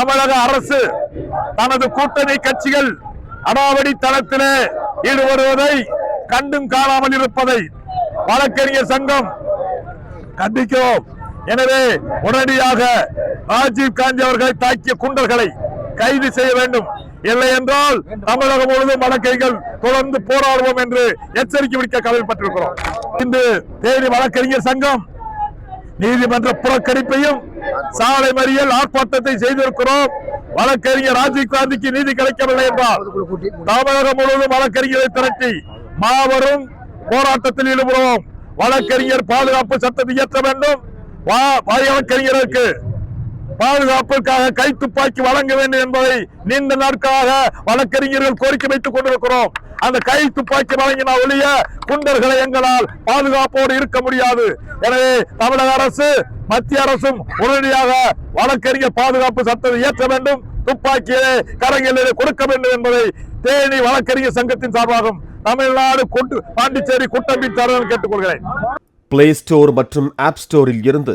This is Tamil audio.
தமிழக அரசு தனது கூட்டணி கட்சிகள் அடாவடி தளத்திலே ஈடுபடுவதை கண்டும் காணாமல் இருப்பதை வழக்கறிஞர் சங்கம் கண்டிக்கிறோம். எனவே உடனடியாக ராஜீவ் காந்தி அவர்களை தாக்கிய குண்டர்களை கைது செய்ய வேண்டும். இல்லை என்றால் தமிழகம் முழுவதும் வழக்கறிஞர்கள் தொடர்ந்து போராடுவோம் என்று எச்சரிக்கை விடுக்க கவலைப்பட்டிருக்கிறோம் இன்று தேனி வழக்கறிஞர் சங்கம் நீதிமன்ற புறக்கணிப்பையும் சாலை மறியல் ஆர்ப்பாட்டத்தை செய்திருக்கிறோம். வழக்கறிஞர் ராஜீவ் காந்திக்கு நீதி கிடைக்கவில்லை என்றால் தமிழகம் முழுவதும் வழக்கறிஞரை திரட்டி மாபெரும் போராட்டத்தில் ஈடுபடுவோம். வழக்கறிஞர் பாதுகாப்பு சட்டத்தை இயற்ற வேண்டும். வா- வழக்கறிஞருக்கு பாதுகாப்பிற்காக கை துப்பாக்கி வழங்க வேண்டும் என்பதை நீண்ட நாட்களாக வழக்கறிஞர்கள் கோரிக்கை வைத்துக் கொண்டிருக்கிறோம். அந்த கை துப்பாக்கி வழங்கின ஒழிய குண்டர்களை எங்களால் பாதுகாப்போடு இருக்க முடியாது. எனவே தமிழக அரசு மத்திய அரசும் உடனடியாக வழக்கறிஞர் பாதுகாப்பு சட்டத்தை இயற்ற வேண்டும். துப்பாக்கியை கரங்களிலே கொடுக்க வேண்டும் என்பதை தேனி வழக்கறிஞர் சங்கத்தின் சார்பாகவும் தமிழ்நாடு கொண்டு பாண்டிச்சேரி குட்டம்பி தரன் கேட்டுக்கொள்கிறேன். பிளே ஸ்டோர் மற்றும் ஆப் ஸ்டோரில் இருந்து